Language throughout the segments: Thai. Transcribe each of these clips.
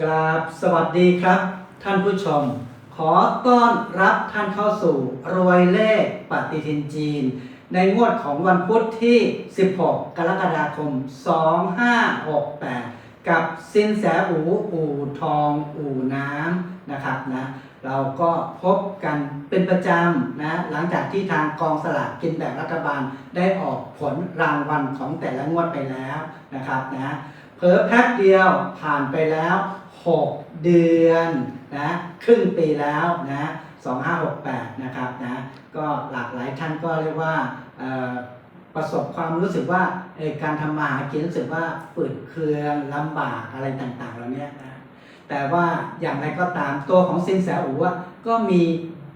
กราบสวัสดีครับ ท่านผู้ชม ขอต้อนรับท่านเข้าสู่รวยเลขปฏิทินจีน ในงวดของวันพุธที่ 16 กรกฎาคม 2568 กับสินแสอูอู่ทองอู่น้ำนะครับนะเราก็พบกันเป็นประจำนะหลังจากที่ทางกองสลากกินแบ่งรัฐบาลได้ออกผลรางวัลของแต่ละงวดไปแล้วนะครับนะเผลอแป๊บเดียวผ่านไปแล้ว 6 เดือนนะครึ่งปีแล้วนะ2568 นะครับนะก็หลากหลายท่านก็เรียกว่าประสบความรู้สึกว่าการทำมาหากินรู้สึกว่าฝืดเคืองลำบากอะไรต่างๆเหล่านี้นะแต่ว่าอย่างไรก็ตามตัวของสินแสอูอะก็มี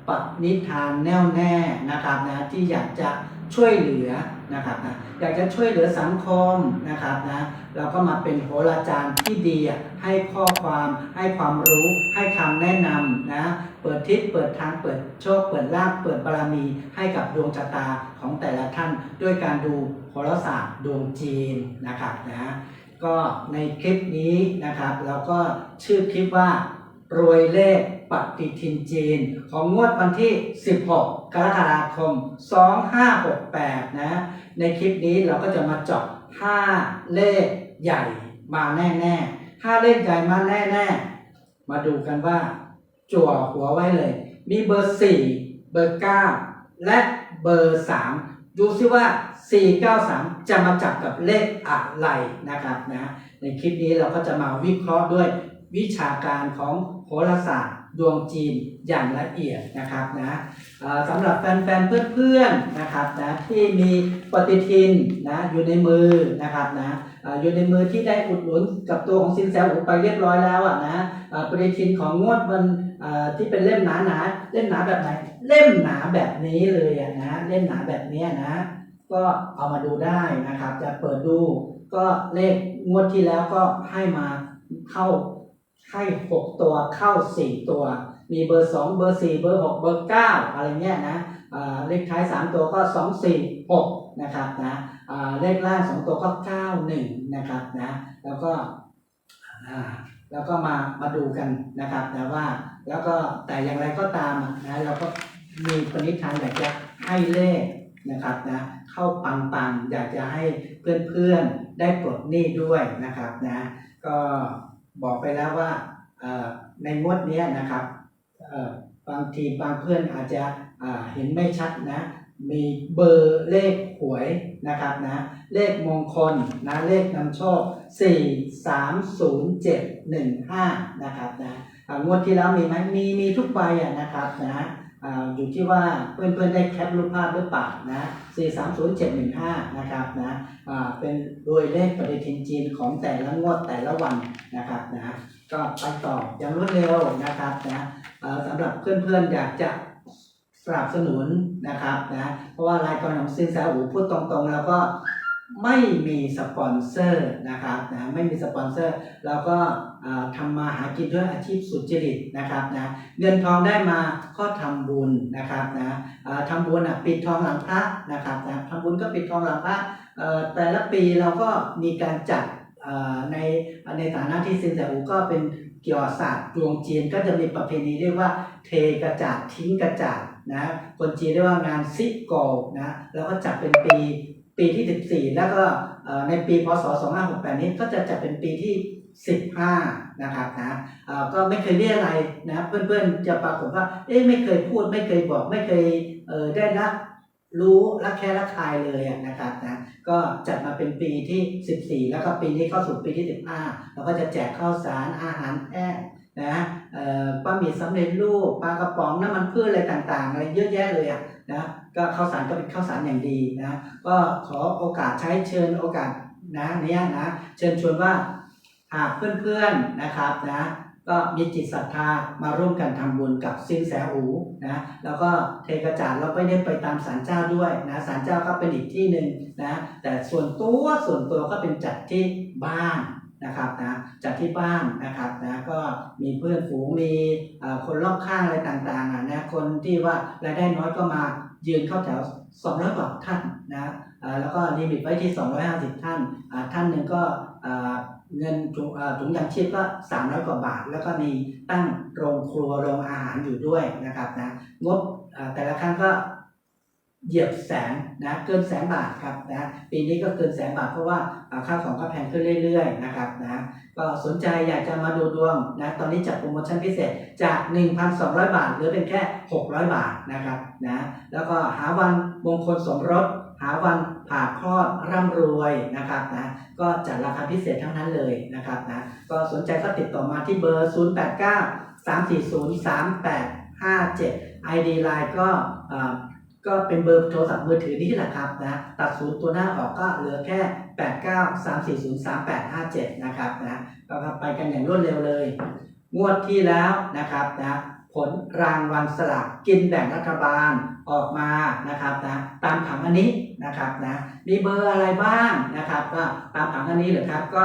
ปณิธานแน่วแน่นะครับนะที่อยากจะช่วยเหลือ นะครับนะอยากจะช่วยเหลือสังคมนะครับนะเราก็มาเป็นโหราจารย์ที่ดีให้ข้อความให้ความรู้ให้คำแนะนำนะเปิดทิศเปิดทางเปิดโชคเปิดลาภเปิดบารมีให้กับดวงชะตาของแต่ละท่าน ด้วยการดูโหราศาสตร์ดวงจีนนะครับนะก็ในคลิปนี้นะครับ เราก็ชื่อคลิปว่า รวยเลขปฏิทินจีน ของงวดวันที่ 16 กรกฎาคม 2568 นะ ในคลิปนี้เราก็จะมาเจาะ5เลขใหญ่มาแน่ๆ5เลขใหญ่มาแน่ๆ มาดูกันว่า จั่วหัวไว้เลย มีเบอร์ 4 เบอร์ 9 และเบอร์ 3 ดูซิว่า 493 จะมาจับกับเลขอะไรนะครับนะ ในคลิปนี้เราก็จะมาวิเคราะห์ด้วย วิชาการของโหราศาสตร์ดวงจีนอย่างละเอียดนะครับนะสำหรับแฟนๆเพื่อนๆนะครับนะที่มีปฏิทินนะอยู่ในมือนะครับนะอยู่ในมือที่ได้อุดหนุนกับตัวของสินแสอูไปเรียบร้อยแล้วอะนะปฏิทินของงวดวันที่เป็นเล่มหนาหนาๆเล่มหนาแบบไหนเล่มหนาแบบนี้เลยอะนะเล่มหนาแบบเนี้ยนะก็เอามาดูได้นะครับ จะเปิดดูก็เลขงวดที่แล้วก็ให้มาเข้า ให้หกตัวเข้าสี่ตัว มีเบอร์สองเบอร์สี่เบอร์หกเบอร์เก้าอะไรเงี้ยนะเลขท้ายสามตัวก็สองสี่หกนะครับนะเลขล่างสองตัวก็เก้าหนึ่งนะครับนะแล้วก็แล้วก็มามาดูกันนะครับนะว่าแล้วก็แต่อย่างไรก็ตามนะเราก็มีปณิธานอยากจะให้เลขนะครับนะเข้าปังปังๆอยากจะให้เพื่อนๆได้ปลดหนี้ด้วยนะครับนะก็ บอกไปแล้วว่าในงวดเนี้ยนะครับบางทีบางเพื่อนอาจจะเห็นไม่ชัดนะ มีเบอร์เลขหวยนะครับนะเลขมงคลนะเลขนำโชค 4 3 0 7 1 5 นะครับนะงวดที่แล้วมีไหมมีมีทุกใบอะนะครับนะ อยู่ที่ว่าเพื่อนๆได้แคปรูปภาพหรือเปล่านะ430715 นะครับนะเป็นโดยเลขปฏิทินจีนของแต่ละงวดแต่ละวันนะครับนะก็ไปต่ออย่างรวดเร็วนะครับนะเอ่อสำหรับเพื่อนๆอยากจะสนับสนุนนะครับนะเพราะว่ารายการของซินแซอูพูดตรงๆ แล้วก็ไม่มีสปอนเซอร์นะครับนะไม่มีสปอนเซอร์เราก็ อ่าทำมาหากินด้วยอาชีพสุจริตนะครับนะเงินทองได้มาก็ทำบุญนะครับนะอ่าทำบุญอะปิดทองหลังพระนะครับนะทำบุญก็ปิดทองหลังพระแต่ละปีเราก็มีการจัดในในฐานะที่ซินแสอูก็เป็นเกี่ยวศาสตร์ดวงจีนก็จะมีประเพณีเรียกว่าเทกระจาดทิ้งกระจาดนะคนจีนเรียกว่างานซิโกนะแล้วก็จัดเป็นปีปีที่ 14 แล้วก็ในปีพศ2568 นี้ก็จะจัดเป็นปีที่ 15นะครับนะก็ไม่เคยเรียกอะไรนะเพื่อนๆจะปรากฏว่าเอ๊ะไม่เคยพูดไม่เคยบอกไม่เคยเออได้รับรู้รักแค่รักคายเลยนะครับนะก็จัดมาเป็นปีที่ 14 แล้วก็ปีนี้เข้าสู่ปีที่ 15เราก็จะแจกข้าวสารอาหารแห้นะเอ่อบะหมี่สำเร็จรูปปลากระป๋องน้ำมันพืชอะไรต่างๆ อะไรเยอะแยะเลยอะนะก็ข้าวสารก็เป็นข้าวสารอย่างดีนะก็ขอโอกาสใช้เชิญโอกาสนะเนี้ยนะเชิญชวนว่า หากเพื่อนๆนะครับนะก็มีจิตศรัทธามาร่วมกันทำบุญกับซินแสอูนะแล้วก็เทกระจาดเราไม่ได้ไปตามศาลเจ้าด้วยนะศาลเจ้าก็เป็นอีกที่หนึ่งนะแต่ส่วนตัวส่วนตัวก็เป็นจัดที่บ้านนะครับนะจัดที่บ้านนะครับนะก็มีเพื่อนฝูงมีคนรอบข้างอะไรต่างๆนะคนที่ว่ารายได้น้อยก็มายืนเข้าแถว 200 กว่าท่านนะแล้วก็ลิมิตไว้ที่ 250 ท่านอ่าท่านหนึ่งก็ เงินถุงถุงยางชีพก็300กว่าบาท แล้วก็มีตั้งโรงครัวโรงอาหารอยู่ด้วยนะครับนะงบแต่ละครั้งก็เหยียบแสนนะเกินแสนบาทครับนะปีนี้ก็เกินแสนบาทเพราะว่าค่าของก็แพงขึ้นเรื่อยๆนะครับนะก็สนใจอยากจะมาดูดวงนะตอนนี้จัดโปรโมชั่นพิเศษจาก 1,200 บาทเหลือเป็นแค่ 600 บาทนะครับนะแล้วก็หาวันมงคลสมรสหาวันผ่าคลอดร่ำรวยนะครับนะก็จัดราคาพิเศษทั้งนั้นเลยนะครับนะก็สนใจก็ติดต่อมาที่เบอร์ 0 8 9 3 4 0 3 8 5 7 ID Line ก็เอ่อก็เป็นเบอร์โทรศัพท์มือถือนี่แหละครับนะตัดศูนย์ตัวหน้าออกก็เหลือแค่ 8 9 3 4 0 3 8 5 7 นะครับนะก็ไปกันอย่างรวดเร็วเลย งวดที่แล้วนะครับนะ ผลรางวัลสลากกินแบ่งรัฐบาลออกมานะครับนะตามผังอันนี้นะครับนะมีเบอร์อะไรบ้างนะครับก็ตามผังอันนี้เลยครับก็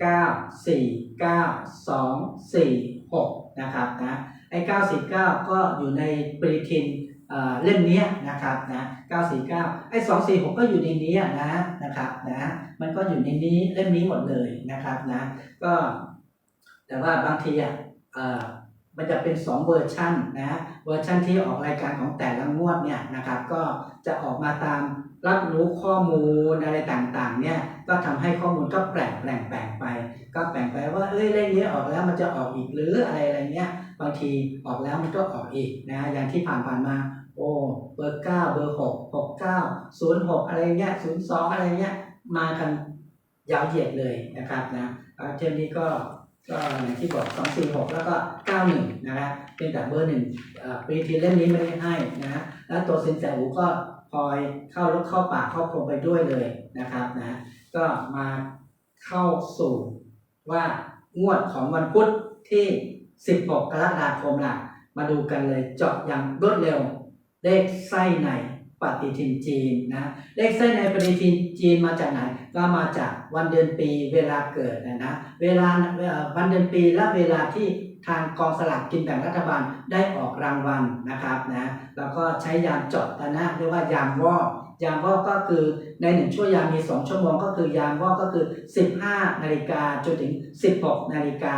9 4 9 2 4 6นะครับนะไอ้949 ก็อยู่ในปริทินเล่มนี้นะครับนะ949 ไอ้246 ก็อยู่ในนี้นะนะครับนะมันก็อยู่ในนี้เล่มนี้หมดเลยนะครับนะก็แต่ว่าบางทีอะ มันจะเป็น 2 เวอร์ชันนะเวอร์ชันที่ออกรายการของแต่ละงวดเนี่ยนะครับก็จะออกมาตามรับรู้ข้อมูลอะไรต่างๆเนี่ยก็ทำให้ข้อมูลก็แปลงแปลงแปลงไป ก็แปลงไปว่าเอ้ยเลขนี้ออกแล้วมันจะออกอีกหรืออะไรอะไรเงี้ยบางทีออกแล้วมันก็ออกอีกนะอย่างที่ผ่านผ่านๆมาโอ้เบอร์เก้าเบอร์หกหกเก้าศูนย์หกอะไรเงี้ยศูนย์สองอะไรเงี้ยมากันยาวเหยียดเลยนะครับนะเอ่อเทมนี้ก็ ก็อย่างที่บอก2 4 6 แล้วก็ 91 นะครับเป็นแต่เบอร์หนึ่งปริทีเล่มนี้ไม่ได้ให้นะแล้วตัวสินแสหูก็คอยเข้ารถเข้าป่าเข้าโพรงไปด้วยเลยนะครับนะก็มาเข้าสู่ว่างวดของวันพุธที่ 16 กรกฎาคมล่ะ มาดูกันเลยเจาะอย่างรวดเร็วเลขไส้ใน ปฏิทินจีนนะเลขไส้นในปฏิทินจีนมาจากไหน ก็มาจากวันเดือนปีเวลาเกิดนะนะเวลาวันเดือนปีและเวลาที่ทางกองสลากกินแบ่งรัฐบาลได้ออกรางวัลนะครับนะแล้วก็ใช้ยามจานะเรียกว่ายามวอกยามวอกก็คือในหนึ่งชั่วยามมี 2 ชั่วโมงก็คือยามวอกก็คือ 15 นาฬิกาจนถึง 16 นาฬิกา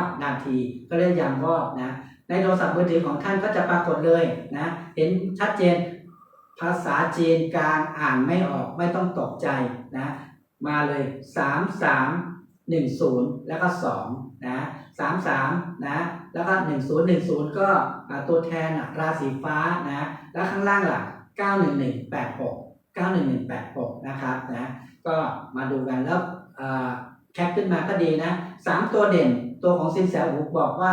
59 นาที ก็เรียกยามวอกนะ ในโทรศัพท์มือถือของท่านก็จะปรากฏเลยนะเห็นชัดเจนภาษาจีนกลางอ่านไม่ออกไม่ต้องตกใจนะมาเลย 3 3 1 0 แล้วก็2นะ3 3นะแล้วก็1 0 1 0 ก็อ่าตัวแทนราศีฟ้านะแล้วข้างล่างล่ะ 91186 91186 นะครับนะก็มาดูกันแล้วแคปขึ้นมาก็ดีนะ 3 ตัวเด่นตัวของสินแสหูบอกว่า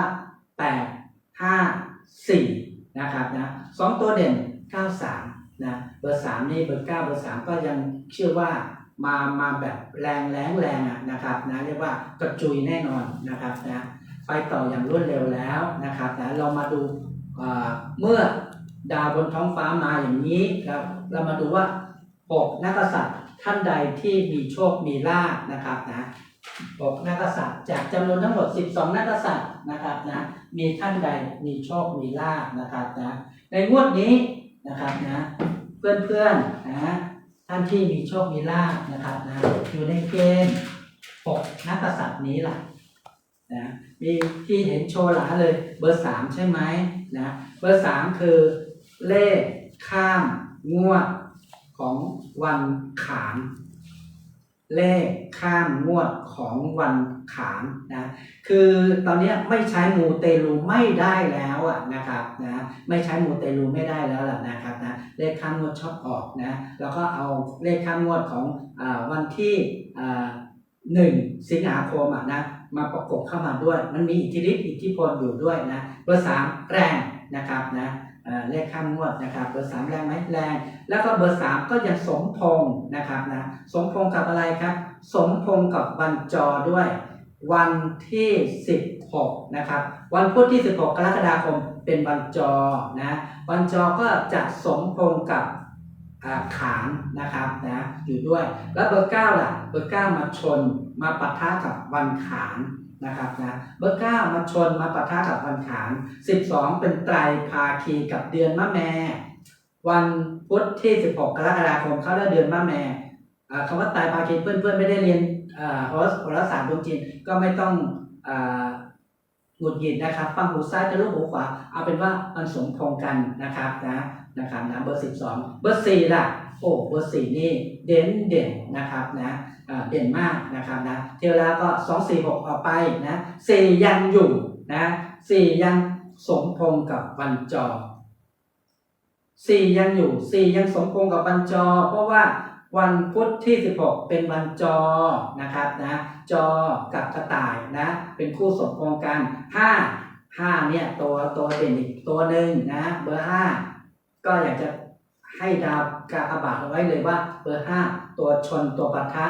8 5 4นะครับนะสองตัวเด่น93นะเบอร์3นี่เบอร์9เบอร์3ก็ยังเชื่อว่ามามาแบบแรงแรงแรงอะนะครับนะเรียกว่ากระจุยแน่นอนนะครับนะไปต่ออย่างรวดเร็วแล้วนะครับนะเรามาดูอ่าเมื่อดาวบนท้องฟ้ามาอย่างนี้ครับเรามาดูว่า6นักกษัตริย์ท่านใดที่มีโชคมีลาภนะครับนะ 6นักษัตริย์จากจำนวนทั้งหมด 12 นักษัตริย์นะครับนะมีท่านใดมีโชคมีลาภนะครับนะในงวดนี้นะครับนะเพื่อนๆนะท่านที่มีโชคมีลาภนะครับนะอยู่ในเกณฑ์6นักกษัตริย์นี้ล่ะนะมีที่เห็นโชว์หลาเลยเบอร์ 3 ใช่ไหมนะเบอร์ 3 คือเลขข้ามงวดของวันขาน เลขข้ามงวดของวันขานนะคือตอนนี้ไม่ใช้มูเตลูไม่ได้แล้วอะนะครับนะไม่ใช้มูเตลูไม่ได้แล้วล่ะนะครับนะเลขข้ามงวดชอบออกนะแล้วก็เอาเลขข้ามงวดของอวันที่หนึ่งสิงหาคมอะนะมาประกบเข้ามาด้วย มันมีอิทธิฤทธิ์อิทธิพลอยู่ด้วยนะเบอร์สามแรงนะครับนะ เลขข้ามงวดนะครับเบอร์สามแรงไหมแรง แล้วก็เบอร์3ก็ยังสมพงษ์นะครับนะสมพงษ์กับอะไรครับ สมพงษ์กับวันจอด้วย วันที่ 16นะครับวันพุธที่ 16 กรกฎาคมเป็นวันจอนะวันจอก็จะสมพงษ์กับขานนะครับนะอยู่ด้วย แล้วเบอร์9ล่ะเบอร์9มาชนมาปะทะกับวันขาน นะครับนะเบอร์9มาชนมาปะทะกับวันขาน12เป็นไตรภาคีกับเดือนมะแม วันพุธที่16กรกฎาคมเข้าแล้วเดือนมะแมคำว่าไตรภาคีเพื่อนๆไม่ได้เรียนเอ่อ่าโหราโหราศาสตร์ดวงจีนก็ไม่ต้องหงุดหงิดนะครับฟังหูซ้ายทะลุหูขวาเอาเป็นว่ามันสมพงกันนะครับนะนะครับนะเบอร์สิบสองเบอร์สี่ล่ะ โอ้เบอร์สี่นี่เด่นเด่นนะครับนะเด่นมากนะครับนะเที่ยวแล้วก็สองสี่หกออกไปนะสี่ยังอยู่นะสี่ยังสมพงกับวันจอสี่ยังอยู่สี่ยังสมพงกับวันจอ เพราะว่าวันพุธที่ 16 เป็นวันจอนะครับนะจอกับกระต่ายนะ เป็นคู่สมพงกัน5 5เนี่ยตัวตัวเด่นอีกตัวหนึ่งนะเบอร์5ก็อยากจะ ให้ดาวกากบาทเอาไว้เลยว่าเบอร์5ตัวชนตัวปะทะ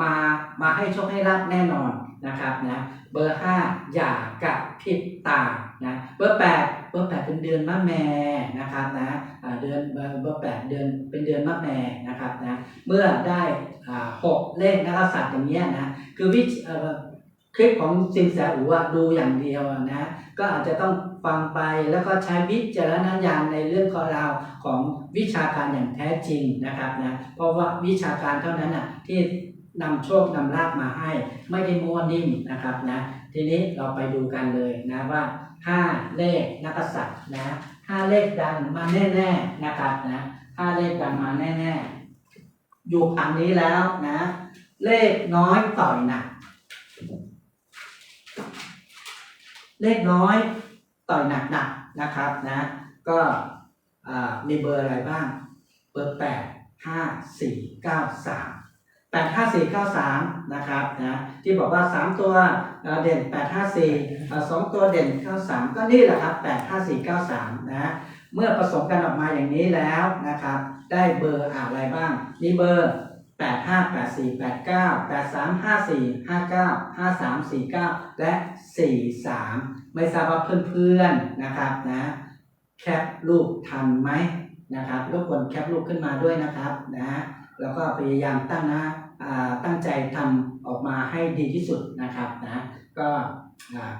มามาให้โชคให้รับแน่นอนนะครับนะเบอร์5อย่ากระพริบตานะเบอร์8เบอร์8เป็นเดือนมะแม่นะครับนะเดือนเบอร์เบอร์แปดเดือนเป็นเดือนมะแม่นะครับนะเมื่อได้หกเลขนักษัตริย์อย่างเงี้ยนะคือวิช คลิปของสินแสอูอะดูอย่างเดียวนะ ก็อาจจะต้องฟังไปแล้วก็ใช้วิจารณญาณในเรื่องของราวของวิชาการอย่างแท้จริงนะครับนะเพราะว่าวิชาการเท่านั้นอะที่นำโชคนำลาบมาให้ ไม่ได้มัวนิ่มนะครับนะทีนี้เราไปดูกันเลยนะว่าห้าเลขนักษัตริย์นะห้าเลขดังมาแน่ๆนะครับนะห้าเลขดังมาแน่ๆอยู่ผังนี้แล้วนะ เลขน้อยต่อยหนัก เลขน้อยต่อยหนักหนักๆนะครับนะ ก็มีเบอร์อะไรบ้าง เบอร์แปดห้าสี่เก้าสามแปดห้าสี่เก้าสามนะครับนะที่บอกว่าสามตัวเอ่อเด่นแปดห้าสี่สองตัวเด่นเก้าสามก็นี่แหละครับแปดห้าสี่เก้าสามนะเมื่อผสมกันออกมาอย่างนี้แล้วนะครับ ได้เบอร์อะไรบ้าง มีเบอร์ 8 5 8 4 8 9 8 3 5 4 5 9 5 3 4 9 และ 4 3 ไม่ทราบว่าเพื่อนๆนะครับนะแคปรูปทันไหมนะครับรบกวนแคปรูปขึ้นมาด้วยนะครับนะแล้วก็พยายามตั้งนะตั้งใจทำออกมาให้ดีที่สุดนะครับนะก็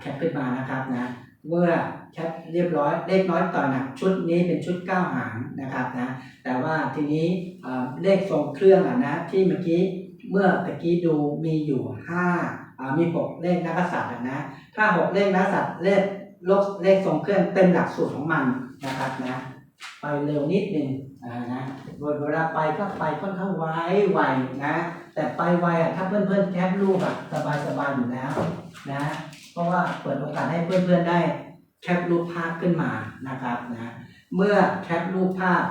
แคปขึ้นมานะครับนะ เมื่อแคปเรียบร้อยเลขน้อยต่อหนักชุดนี้เป็นชุดเก้าหางนะครับนะแต่ว่าทีนี้เลขทรงเครื่องอะนะที่เมื่อกี้เมื่อตะกี้ดูมีอยู่ห้ามีหกเลขนักษัตริย์นะถ้าหกเลขนักษัตริย์เลขลบเลขทรงเครื่องเต็มหลักสูตรของมันนะครับนะไปเร็วนิดนึงอ่านะเวลาไปก็ไปค่อนข้างไวไวนะ แต่ไปไวอะถ้าเพื่อนๆแคปรูปอะสบายสบายๆอยู่แล้วนะ ราะว่าเปิดโอกาสให้เพื่อนๆได้แคปรูปภาพขึ้นมานะครับนะเมื่อแคปรูปภาพ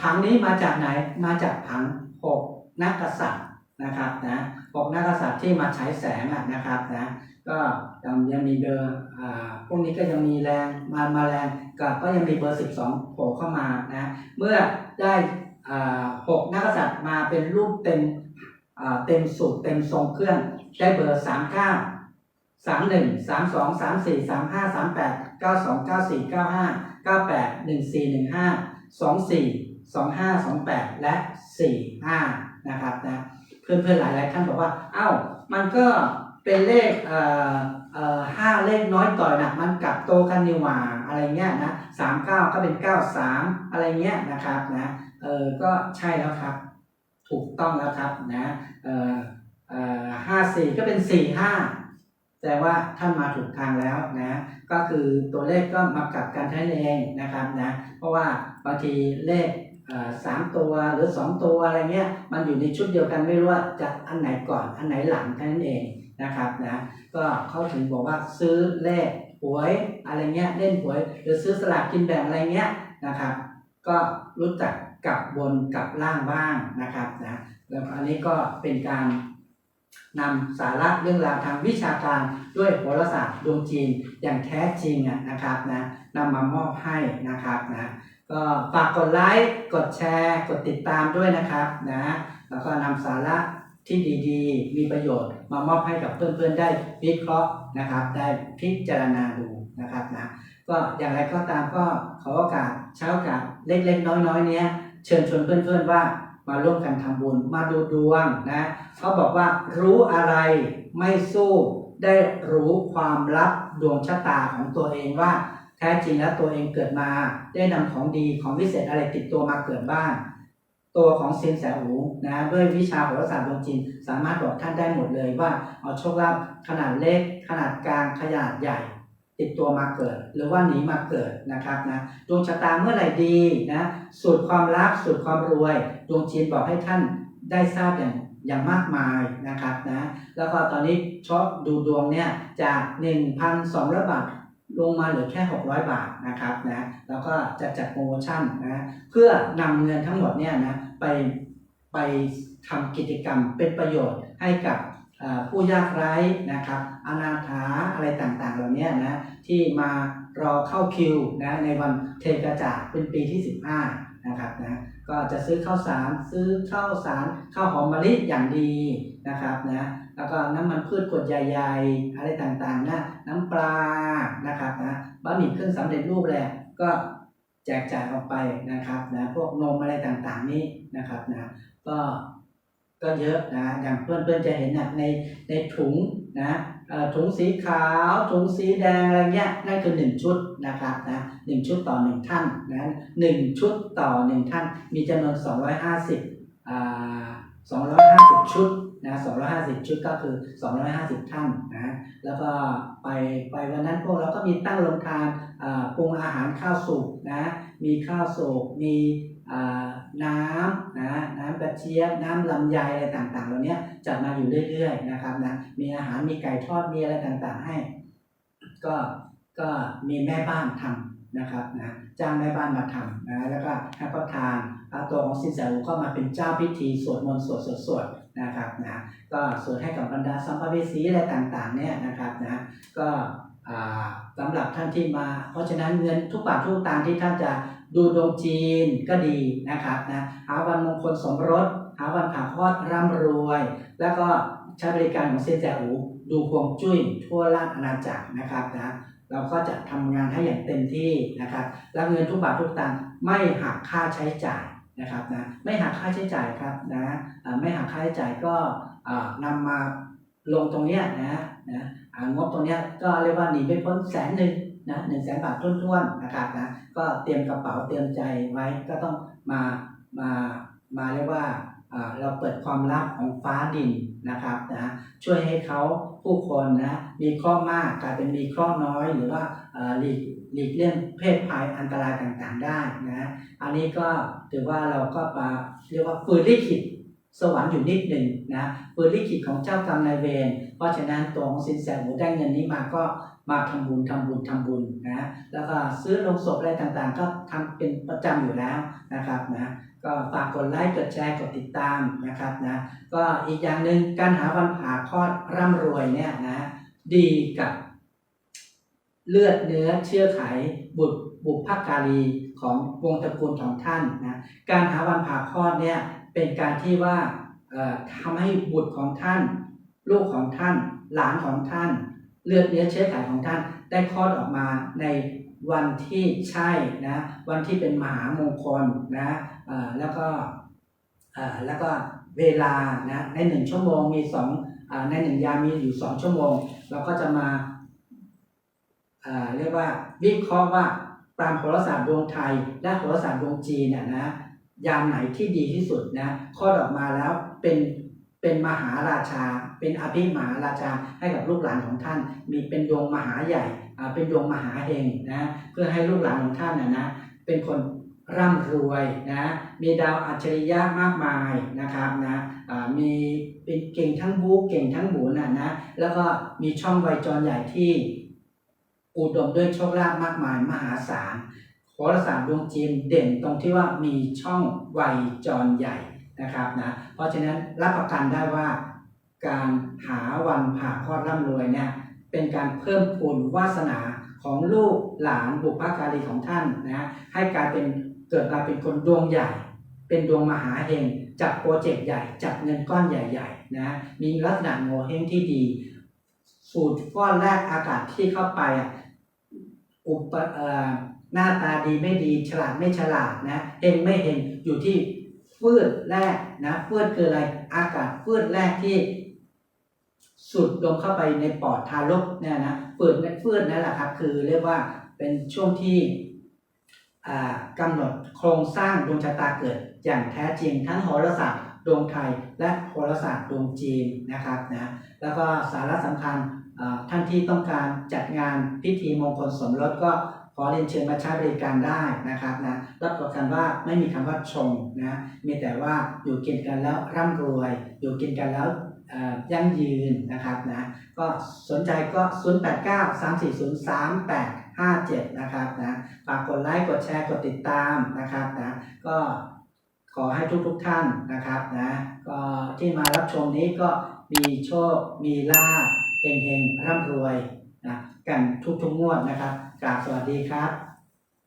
ผังนี้มาจากไหนมาจากผังหกนักกษัตริย์นะครับนะหกนักกษัตริย์ที่มาใช้แสงนะครับนะก็ยังยังมีเบอร์พวกนี้ก็ยังมีแรงมามาแรงกับก็ยังมีเบอร์ 12โผล่เข้ามานะเมื่อได้หกนักษัตริย์มาเป็นรูปเต็มเต็มสูตรเต็มทรงเครื่องได้เบอร์ 39 สามหนึ่งสามสองสามสี่สามห้าสามแปดเก้าสองเก้าสี่เก้าห้าเก้าแปดหนึ่งสี่หนึ่งห้าสองสี่สองห้าสองแปดและสี่ห้านะครับนะเพื่อนเพื่อนๆหลายหลายๆท่านบอกว่า เอ้า มันก็เป็นเลขเอ่อเอ่อห้าเลขน้อยต่อยหนักมันกลับโตกันนี่หว่าอะไรเงี้ยนะสามเก้าก็เป็นเก้าสามอะไรเงี้ยนะครับนะเออก็ใช่แล้วครับ ถูกต้องแล้วครับนะเอ่อเอ่อห้าสี่ก็เป็นสี่ห้า แต่ว่าท่านมาถูกทางแล้วนะ ก็คือตัวเลขก็มากลับกันเท่านั้เองนะครับนะ เพราะว่าบางทีเลขสามตัวหรือสองตัวอะไรเงี้ยมันอยู่ในชุดเดียวกันไม่รู้ว่าจะอันไหนก่อนอันไหนหลังเท่านั้นเองนะครับนะก็เขาถึงบอกว่าซื้อเลขหวยอะไรเงี้ยเล่นหวย หรือซื้อสลากกินแบ่งอะไรเงี้ยนะครับ ก็รู้จักกลับบนกลับล่างบ้างนะครับนะแล้วอันนี้ก็เป็นการ นำสาระเรื่องราวทางวิชาการด้วยโหราศาสตร์ดวงจีนอย่างแท้จริงอะนะครับนะนำมามอบให้นะครับนะก็ฝากกดไลค์กดแชร์ กดติดตามด้วยนะครับนะแล้วก็นำสาระที่ดีๆ มีประโยชน์มามอบให้กับเพื่อนๆได้วิเคราะห์นะครับ ได้พิจารณาดูนะครับนะก็อย่างไรก็ตามก็ขอโอกาสเช้ากาสเล็กๆน้อยๆเนี้ยเชิญชวนเพื่อนๆว่า มาร่วมกันทำบุญมาดูดวงนะเขาบอกว่ารู้อะไรไม่สู้ได้รู้ความลับดวงชะตาของตัวเองว่า แท้จริงแล้วตัวเองเกิดมา ได้นำของดีของวิเศษอะไรติดตัวมาเกิดบ้างตตัวของเซียนแสหูนะด้วยวิชาโหราศาสตร์ดวงจีนสามารถบอกท่านได้หมดเลยว่าเอาโชคลาภขนาดเล็ก ขนาดกลางขนาดใหญ่ ติดตัวมาเกิด หรือว่าหนีมาเกิดนะครับนะดวงชะตาเมื่อไหร่ดีนะสูตรความรักสูตรความรวย ดวงจีนบอกให้ท่านได้ทราบอย่างอย่างมากมายนะครับนะแล้วก็ตอนนี้ชอบดูดวงเนี่ยจาก 1,200 บาทลงมาเหลือแค่ 600 บาทนะครับนะแล้วก็จะจัดโปรโมชั่นนะเพื่อนำเงินทั้งหมดเนี่ยนะไปไปทำกิจกรรมเป็นประโยชน์ให้กับ ผู้ยากไร้นะครับอนาถาอะไรต่างๆ เหล่านี้นะที่มารอเข้าคิวนะในวันเทกระจาดเป็นปีที่ 15นะครับนะก็จะซื้อข้าวสารซื้อข้าวสารข้าวหอมมะลิอย่างดีนะครับนะแล้วก็น้ำมันพืชขวดใหญ่ๆอะไรต่างๆนะน้ำปลานะครับนะบะหมี่เครื่องสำเร็จรูปแหละก็แจกจ่ายออกไปนะครับนะพวกนมอะไรต่างๆนี้นะครับนะก็ ก็เยอะนะอย่างเพื่อนๆจะเห็นนะในในถุงนะถุงสีขาว ถุงสีแดงอะไรเงี้ยนั่นคือหนึ่งชุดนะครับนะหนึ่งชุดต่อหนึ่งท่านนะหนึ่งชุดต่อหนึ่งท่าน มีจำนวน 250อ่า250 ชุดนะ250 ชุดก็คือ 250 ท่านนะแล้วก็ไปไปวันนั้นพวกเราก็มีตั้งโรงทานปรุงอาหารข้าวสุกนะมีข้าวสุกมีอ่า น้ำนะน้ำกระเจี๊ยบน้ำลำไยอะไรต่างๆเหล่านี้จัดมาอยู่เรื่อยๆนะครับนะมีอาหารมีไก่ทอดมีอะไรต่างๆให้ ก็ก็มีแม่บ้านทำนะครับนะจ้างแม่บ้านมาทำนะแล้วก็ให้เขาทานแล้วตัวของสินแสหูก็มาเป็นเจ้าพิธีสวดมนต์สวดสวดสวดนะครับนะก็สวดให้กับบรรดาสัมภเวสีอะไรต่างๆเนี่ยนะครับนะก็อ่าสำหรับท่านที่มา เพราะฉะนั้นเงินทุกบาททุกตางที่ท่านจะ ดูดวงจีนก็ดีนะครับนะหาวันมงคลสมรส หาวันผ่าคลอดร่ำรวย แล้วก็ใช้บริการของเซียนแจอูดูพวงจุ้ยทั่วราชอาณาจักรนะครับนะเราก็จะทำงานให้อย่างเต็มที่นะครับแล้วเงินทุกบาททุกตังค์ไม่หักค่าใช้จ่ายนะครับนะไม่หักค่าใช้จ่ายครับนะไม่หักค่าใช้จ่ายก็อ่านำมาลงตรงเนี้ยนะนะงบตรงเนี้ยก็เรียกว่าหนีไม่พ้นแสนหนึ่ง นะหนึ่งแสนบาทท้วนๆนะครับนะก็เตรียมกระเป๋าเตรียมใจไว้ก็ต้องมามามาเรียกว่าเราเปิดความลับของฟ้าดินนะครับนะช่วยให้เขาผู้คนนะมีข้อมากกลายเป็นมีข้อน้อย หรือว่าหลีกหลีกเลี่ยงเพศภัยอันตรายต่างๆได้นะอันนี้ก็ถือว่าเราก็มาเรียกว่าปืนลิขิตสวรรค์อยู่นิดหนึ่งนะปืนลิขิตของเจ้ากรรมนายเวรเพราะฉะนั้นตัวของสินแสหมูได้เงินนี้มาก็ มาทำบุญทำบุญทำบุญนะแล้วก็ซื้อลงศพอะไรต่างๆ ก็ทำเป็นประจำอยู่แล้วนะครับนะก็ฝากกดไลค์กดแชร์กดติดตามนะครับนะก็อีกอย่างหนึ่งการหาวันผ่าคลอดร่ำรวยเนี่ยนะดีกับเลือดเนื้อเชื้อไขบุตรบุพการีของวงตระกูลของท่านนะการหาวันผ่าคลอดเนี่ยเป็นการที่ว่าเอ่อทำให้บุตรของท่าน ลูกของท่าน หลานของท่าน เลือดเนื้อเชื้อไขของท่านได้คลอดออกมาในวันที่ใช่นะวันที่เป็นมหามงคลนะแล้วก็แล้วก็เวลานะในหนึ่งชั่วโมงมีสองอในหนึ่งยามีอยู่สองชั่วโมง เราก็จะมาเรียกว่าวิเคราะห์ว่าตามโหราศาสตร์ดวงไทย และโหราศาสตร์ดวงจีนนะนะยามไหนที่ดีที่สุดนะคลอดออกมาแล้วเป็น เป็นมหาราชา เป็นอภิมหาราชาให้กับลูกหลานของท่าน มีเป็นดวงมหาใหญ่เป็นดวงมหาเฮงนะเพื่อให้ลูกหลานของท่านน่ะนะเป็นคนร่ำรวยนะมีดาวอัจฉริยะมากมายนะครับนะมีเป็นเก่งทั้งบู๊เก่งทั้งหมุนนะนะแล้วก็มีช่องไวจรใหญ่ที่อุดมด้วยโชคลาภมากมายมหาศาลโหราศาสตร์ดวงจีนเด่นตรงที่ว่ามีช่องไวจรใหญ่ นะครับนะเพราะฉะนั้นรับประกันได้ว่า การหาวันผ่าคลอดร่ำรวยเนี่ยเป็นการเพิ่มพูนวาสนาของลูกหลานบุพการีของท่านนะให้กลายเป็นเกิดมาเป็นคนดวงใหญ่ เป็นดวงมหาเฮงจับโปรเจกต์ใหญ่จับเงินก้อนใหญ่ๆนะมีลักษณะโงเฮงที่ดี สูตรก้อนแรกอากาศที่เข้าไปอะอุปหน้าตาดีไม่ดีฉลาดไม่ฉลาดนะเฮงไม่เฮงอยู่ที่ ฟืดแรกนะฟืดคืออะไร อากาศฟืดแรกที่สูดลมเข้าไปในปอดทารกเนี่ยนะฟืดฟืดนั่นแหละครับคือเรียกว่าเป็นช่วงที่อ่ากำหนดโครงสร้างดวงชะตาเกิดอย่างแท้จริง ทั้งโหราศาสตร์ดวงไทยและโหราศาสตร์ดวงจีนนะครับนะแล้วก็สาระสำคัญท่านที่ต้องการจัดงานพิธีมงคลสมรสก็ ขอเรียนเชิญมาใช้บริการได้นะครับนะรับประกันว่าไม่มีคำว่าชงนะมีแต่ว่าอยู่กินกันแล้วร่ำรวย อยู่กินกันแล้วยั่งยืนนะครับนะก็สนใจก็ 089 340 3857 นะครับนะฝากกดไลค์กดแชร์กดติดตามนะครับนะก็ขอให้ทุกๆทท่านนะครับนะก็ที่มารับชมนี้ก็มีโชค มีลาภเฮงๆร่ำรวยนะกันทุกๆงวดนะครับ กราบสวัสดีครับ